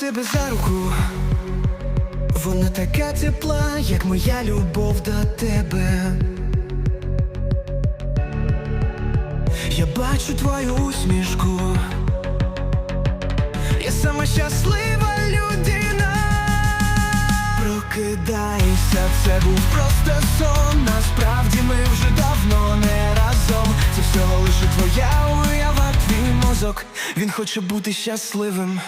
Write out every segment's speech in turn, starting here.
тебе за руку, вона така тепла, як моя любов до тебе. Я бачу твою усмішку, я сама щаслива людина. Прокидайся, це був просто сон. Насправді ми вже давно не разом. Це всього лише твоя мозок. Він хоче бути щасливим.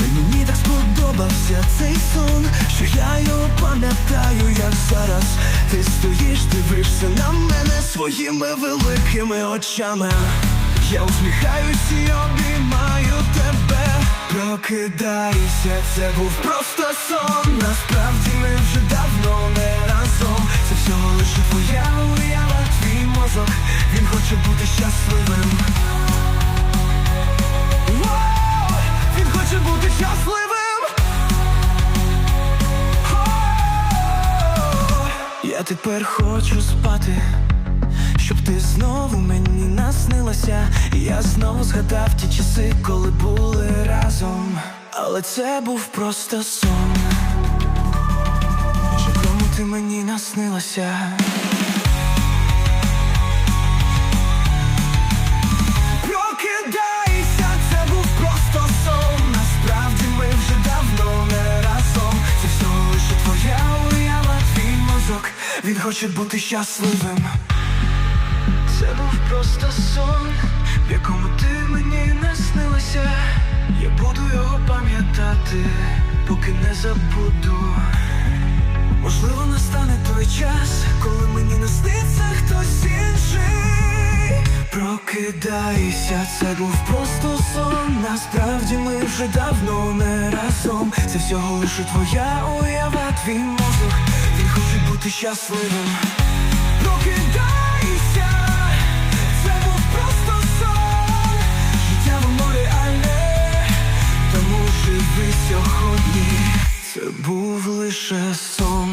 Мені так сподобався цей сон, що я його пам'ятаю, як зараз. Ти стоїш, дивишся на мене своїми великими очами. Я усміхаюсь і обіймаю тебе. Прокидайся, це був просто сон. Насправді ми вже давно не разом. Тепер хочу спати, щоб ти знову мені наснилася. І я знову згадав ті часи, коли були разом. Але це був просто сон. Що кому ти мені наснилася? Він хоче бути щасливим. Це був просто сон, в якому ти мені наснилася. Я буду його пам'ятати, поки не забуду. Можливо, настане той час, коли мені насниться хтось інший. Прокидайся, це був просто сон. Насправді ми вже давно не разом. Це всього лише твоя уява, твій мозок бути щасливим. Прокидайся, це був просто сон, життя воно реальне, тому живи сьогодні, це був лише сон.